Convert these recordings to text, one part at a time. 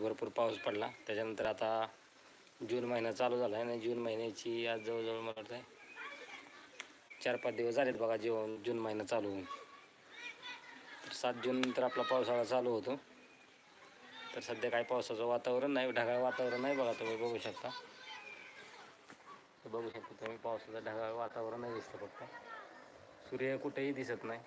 भरपूर पाऊस पडला. त्याच्यानंतर आता जून महिना चालू झाला आहे आणि जून महिन्याची आज जवळजवळ मला वाटतं आहे चार पाच दिवस झालेत बघा जेवण जून महिना चालू होऊन. तर सात जून नंतर आपला पावसाळा चालू होतो. तर सध्या काही पावसाचं वातावरण नाही ढगाळ वातावरण नाही बघा तुम्ही बघू शकता. बघू शकता तुम्ही पावसाचं ढगाळ वातावरण नाही दिसतं फक्त. सूर्य कुठेही दिसत नाही.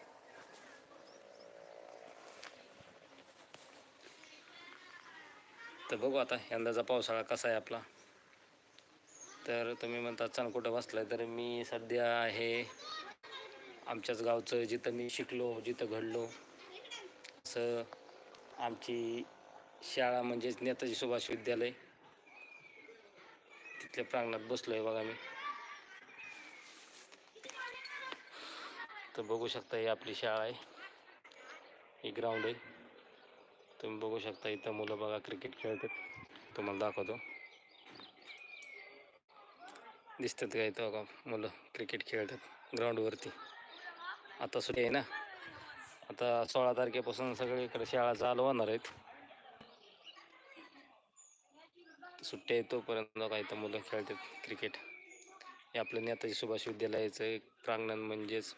तर बघू आता यंदाचा पावसाळा कसा आहे आपला. तर तुम्ही म्हणता चण कुठं बसलाय? तर मी सध्या आहे आमच्याच गावचं जिथं मी शिकलो जिथं घडलो. असं आमची शाळा म्हणजेच नेताजी सुभाष विद्यालय. तिथल्या प्रांगणात बसलो आहे बघा मी. तर बघू शकता ही आपली शाळा आहे. ही ग्राउंड आहे. तुम्ही बघू शकता इथं मुलं बघा क्रिकेट खेळतात. तुम्हाला दाखवतो. दिसतात का इथं बघा मुलं क्रिकेट खेळतात ग्राउंडवरती आता सुट्टी आहे ना? आता सोळा तारखेपासून सगळीकडे शाळा चालू होणार आहेत. सुट्ट्या येतोपर्यंत तोपर्यंत बघा इथं मुलं खेळतात क्रिकेट हे आपलं नेताजी सुभाष विद्यालयाचं प्रांगण म्हणजेच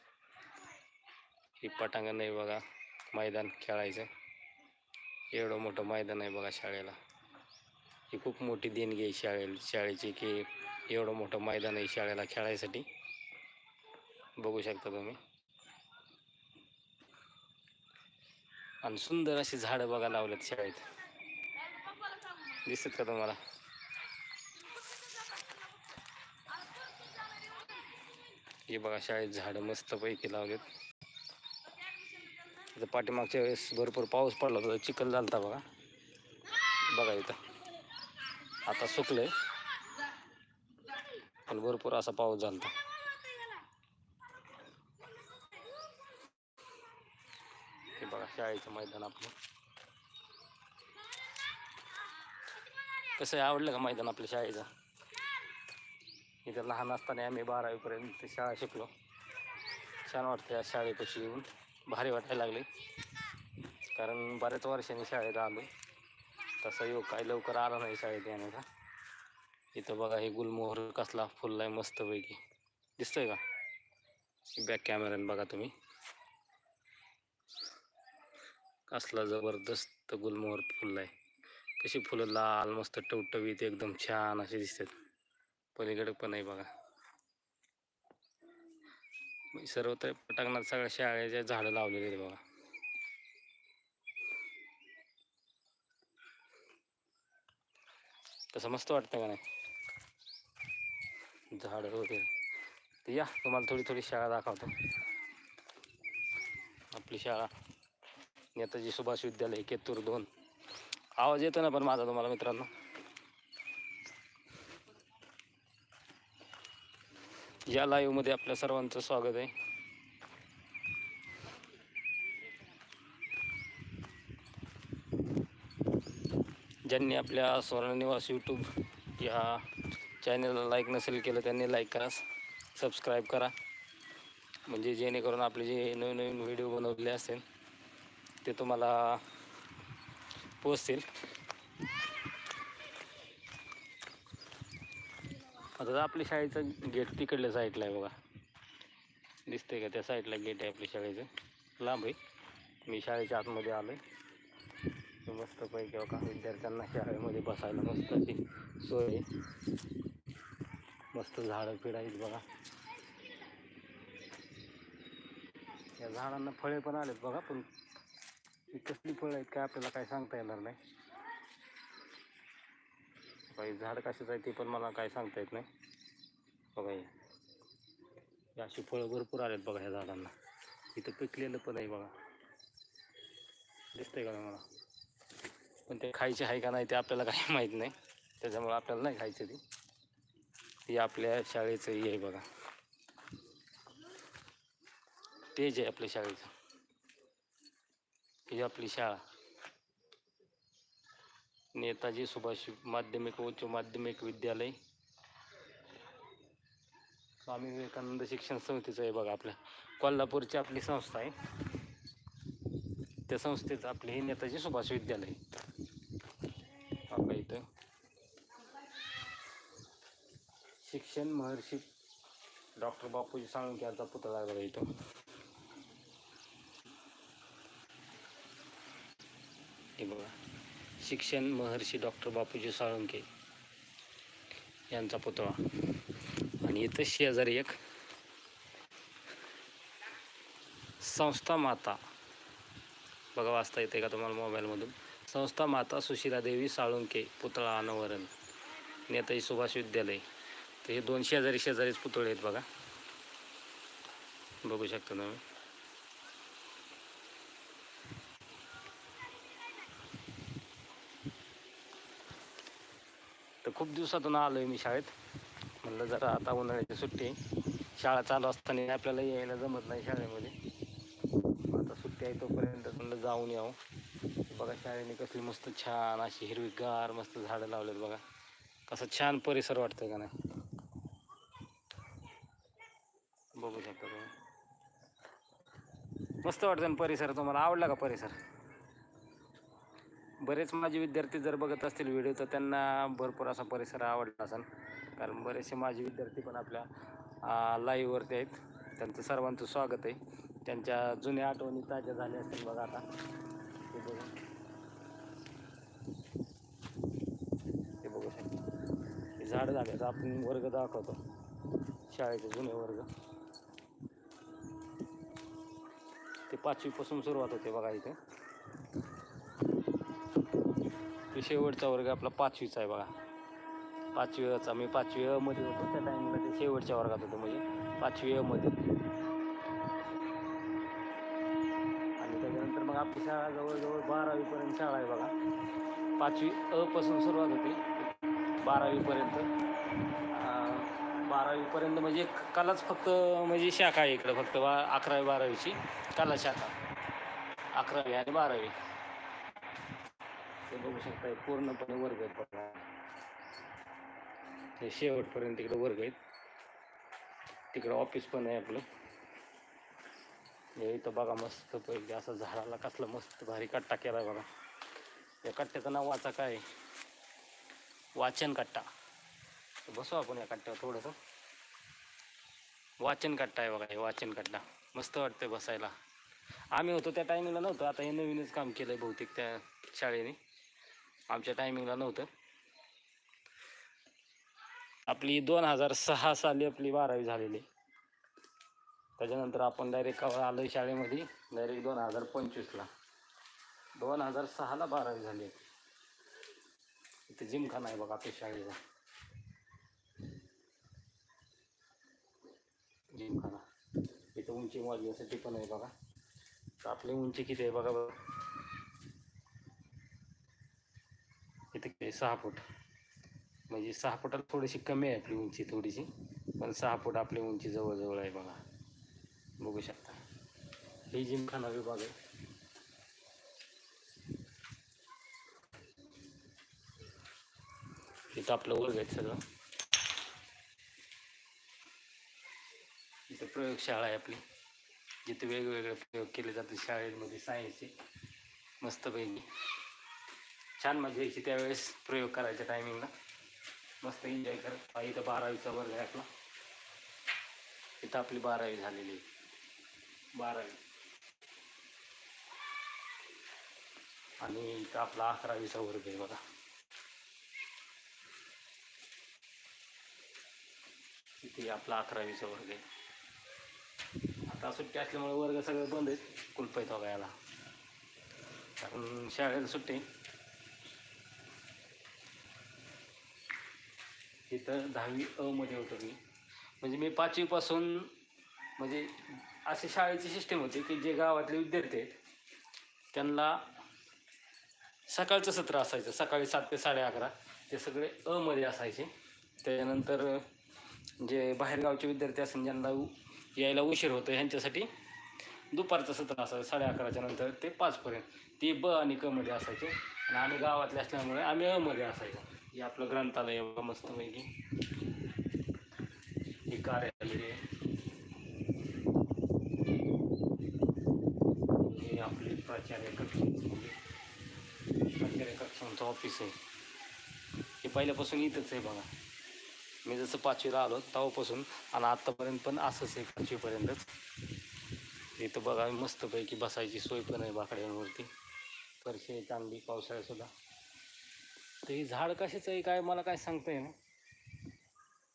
ही पटांगण आहे बघा मैदान खेळायचं. एवढं मोठं मैदान आहे बघा शाळेला. ही खूप मोठी देणगी आहे शाळे शाळेची की एवढं मोठं मैदान आहे शाळेला खेळायसाठी. बघू शकता तुम्ही. आणि सुंदर अशी झाडं बघा लावलेत शाळेत. दिसतात का तुम्हाला? हे बघा शाळेत झाडं मस्तपैकी लावलेत. इथं पाठीमागच्या वेळेस भरपूर पाऊस पडला होता चिखल झालता बघा. बघा इथं. आता सुकलंय. पण भरपूर असा पाऊस झालता. हे बघा शाळेचं मैदान आपलं. कसं आहे आवडलं का मैदान आपल्या शाळेचं? इथं लहान असताना आम्ही बारावीपर्यंत शाळा शिकलो. छान वाटतं या शाळेपाशी येऊन. भारी वाटायला लागले. कारण बऱ्याच वर्षांनी शाळेत आलो. तसा योग काही लवकर आला नाही शाळेत येण्याचा. इथं बघा हे गुलमोहर कसला फुलला आहे मस्तपैकी. दिसतोय का? बॅक कॅमेऱ्याने बघा तुम्ही. कसला जबरदस्त गुलमोहर फुलला आहे. कशी फुलं लाल मस्त टवटवीत एकदम छान असे दिसतात. पलीकडे पण आहे बघा. सर्वत्र पटांगणात सगळ्या शाळेच्या झाडं लावलेली आहेत बघा. तसं मस्त वाटतं का नाही? झाडं वगैरे. तर या तुम्हाला थोडी थोडी शाळा दाखवतो. आपली शाळा. नेताजी सुभाष विद्यालय केतूर दोन. आवाज येतो ना पण माझा तुम्हाला मित्रांनो? या लाईव्हमध्ये आपल्या सर्वांचं स्वागत आहे. ज्यांनी आपल्या स्वर्णनिवास यूट्यूब या चॅनलला लाईक नसेल केलं त्यांनी लाईक करा सबस्क्राईब करा. म्हणजे जेणेकरून आपले जे नवीन नवीन व्हिडिओ बनवले असेल ते तुम्हाला पोचतील आता आपल्या शाळेचं गेट तिकडल्या साईडला आहे बघा. दिसतंय का त्या साईडला गेट आहे आपल्या शाळेचं. लांब आहे. मी शाळेच्या आतमध्ये आलो आहे मस्त पैकी बघा विद्यार्थ्यांना शाळेमध्ये बसायला मस्त अशी सोय आहे. मस्त झाडं फिड आहेत बघा. या झाडांना फळे पण आलेत बघा पण कसली फळं आहेत काय आपल्याला काय सांगता येणार नाही. काही झाड कशाचं आहे ते पण मला काय सांगता येत नाही. बघा हे. अशी फळं भरपूर आलेत बघा ह्या झाडांना. इथं पिकलेलं पण आहे बघा. दिसतंय का मला? पण ते खायचे आहे का नाही ते आपल्याला काही माहीत नाही. त्याच्यामुळे आपल्याला नाही खायचं ते. हे आपल्या शाळेचं हे आहे बघा. तेज आहे आपल्या शाळेचं. ही आपली शाळा. नेताजी सुभाष माध्यमिक उच्च माध्यमिक विद्यालय. स्वामी विवेकानंद शिक्षण संस्थेचं आहे बघा आपल्या कोल्हापूरची आपली संस्था आहे. त्या संस्थेचं आपले हे नेताजी सुभाष विद्यालय. आपल्या इथं. शिक्षण महर्षी डॉक्टर बापूजी साळुंके यांचा पुतळा इथं. शिक्षण महर्षी डॉक्टर बापूजी साळुंके यांचा पुतळा. आणि इथं शेजारी एक संस्था माता. बघा वाचता येते का तुम्हाला मोबाईलमधून? संस्था माता सुशीला देवी साळुंके पुतळा अनावरण. नेताजी सुभाष विद्यालय. तर हे दोन शेजारी शेजारीच पुतळे आहेत बघा. बघू शकता तुम्ही. खूप दिवसातून आलो आहे मी शाळेत. म्हणलं जरा आता उन्हाळ्याची सुट्टी शाळा चालू असताना आपल्याला यायला जमत नाही शाळेमध्ये. आता सुट्टी आहे तोपर्यंत म्हणलं जाऊन यावं. बघा शाळेने कसली मस्त छान अशी हिरवीगार मस्त झाडं लावलेत बघा. कसं छान परिसर वाटतंय का नाही? बघू शकता तुम्ही. मस्त वाटतं परिसर तुम्हाला? आवडला का परिसर? बरेच माझे विद्यार्थी जर बघत असतील व्हिडिओ तर त्यांना भरपूर असा परिसर आवडला असेल. कारण बरेचसे माझे विद्यार्थी पण आपल्या लाईव्हवरती आहेत. त्यांचं सर्वांचं स्वागत आहे. त्यांच्या जुन्या आठवणी ताज्या झाल्या असतील बघा आता. ते बघू. ते बघू शकतो. हे झाडं झाले तर आपण वर्ग दाखवतो. शाळेचे जुने वर्ग. ते पाचवीपासून सुरुवात होते बघा इथे. तो शेवटचा वर्ग आपला पाचवीचा आहे बघा. पाचवीचा मी पाचवी अमध्ये होतो त्या टायमिंगला ते शेवटच्या वर्गात होतो म्हणजे पाचवी अमध्ये आणि त्याच्यानंतर मग आपली शाळा जवळजवळ बारावीपर्यंत शाळा आहे बघा. पाचवी अपासून सुरुवात होते. बारावीपर्यंत. बारावीपर्यंत म्हणजे कलाच फक्त म्हणजे शाखा आहे इकडं फक्त बा अकरावी बारावीची. कला शाखा. अकरावी आणि बारावी. असं बघू शकता पूर्णपणे वर्ग आहेत बघा. हे शेवटपर्यंत तिकडे वर्ग आहेत. तिकडं ऑफिस पण आहे आपलं. हे इथं बघा मस्त पहिले असं झाडाला कसलं मस्त भारी कट्टा केला आहे बघा. या कट्ट्याचं नाव वाचा काय? वाचन कट्टा. बसू आपण या कट्ट्यावर थोडंसं. वाचन कट्टा आहे बघा हे वाचन कट्टा. मस्त वाटतंय बसायला. आम्ही होतो त्या टायमिंगला नव्हतं आता हे नवीनच काम केलं आहे बहुतेक त्या शाळेने. आमच्या टायमिंगला नव्हतं. आपली दोन हजार सहा साली आपली बारावी झालेली. त्याच्यानंतर आपण डायरेक्ट आलो शाळेमध्ये डायरेक्ट दोन हजार पंचवीसला दोन हजार सहाला बारावी झाली. इथे जिमखाना आहे बघा आपल्या शाळेचा. जिमखाना. इथं उंची मोजण्यासाठी पण आहे बघा. तर आपली उंची किती आहे बघा बघा इथे किती सहा फूट. म्हणजे सहा फुटाला थोडीशी कमी आहे आपली उंची थोडीशी. पण सहा फूट आपली उंची जवळजवळ आहे बघा. बघू शकता. हे जिमखाना विभाग आहे. इथं आपलं वर्ग आहे सगळं. इथं प्रयोगशाळा आहे आपली. जिथे वेगवेगळे प्रयोग केले जातात शाळेमध्ये सायन्सचे मस्तपैकी. छान मजा यायची त्यावेळेस प्रयोग करायच्या टायमिंगला मस्त एन्जॉय कर. हा इथं बारावीचा वर्ग आहे आपला. इथं आपली बारावी झालेली आहे. बारावी. आणि इथं आपला अकरावीचा वर्ग आहे बघा. इथे आपला अकरावीचा वर्ग आहे. आता सुट्टी असल्यामुळे वर्ग सगळं बंद आहेत. कुलपैत आहेत कारण शाळेला सुट्टी तिथं दहावी अ मध्ये होतो मी. म्हणजे मी पाचवीपासून म्हणजे असे शाळेची सिस्टीम होती की जे गावातले विद्यार्थी आहेत त्यांना सकाळचं सत्र असायचं. सकाळी सात ते साडे अकरा. ते सगळे अ मध्ये असायचे. त्याच्यानंतर जे बाहेरगावचे विद्यार्थी असेल ज्यांना यायला उशीर होतो ह्यांच्यासाठी दुपारचं सत्र असायचं साडे अकराच्या नंतर ते पाचपर्यंत. ते ब आणि क मध्ये असायचे. आणि आम्ही गावातले असल्यामुळे आम्ही अ मध्ये असायचो. हे आपलं ग्रंथालय बघा मस्त मस्तपैकी. हे कार्यालय आहे. हे आपले प्राचार्य कक्ष प्राचार्य कक्षांचं ऑफिस आहे. हे पहिल्यापासून इथंच आहे बघा. मी जसं पाचवीला आलो तेव्हापासून आणि आत्तापर्यंत पण असंच आहे पाचवीपर्यंतच. इथं बघा मस्तपैकी बसायची सोय पण आहे बाकड्यांवरती. फरशी आहे चांगली पावसाळ्यातसुद्धा तर हे झाड कशाचं आहे काय मला काय सांगता येईना.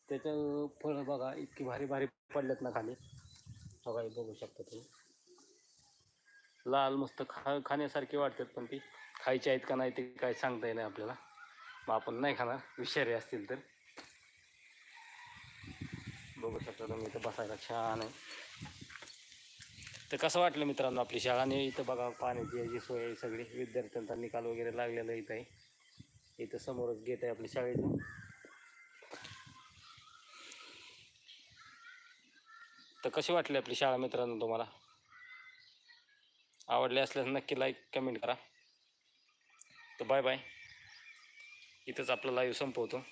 त्याचं फळं बघा इतकी भारी भारी पडलेत ना खाली. बघा हे बघू शकता तुम्ही. लाल मस्त खा खाण्यासारखी वाटतात पण ती. खायची आहेत का नाही ते काय सांगता येणार आपल्याला. मग आपण नाही खाणार विषारी असतील तर. बघू शकता तुम्ही इथं बसायला छान आहे. तर कसं वाटलं मित्रांनो आपली शाळाने इथं बघा पाण्याची याची सोय आहे सगळी. विद्यार्थ्यांचा निकाल वगैरे लागलेला इथं. आहे इथं समोरच गेट आहे आपल्या शाळेतून तर कशी वाटली आपली शाळा मित्रांनो तुम्हाला? आवडले असल्यास नक्की लाईक कमेंट करा. तर बाय बाय इथंच आपला लाईव्ह संपवतो.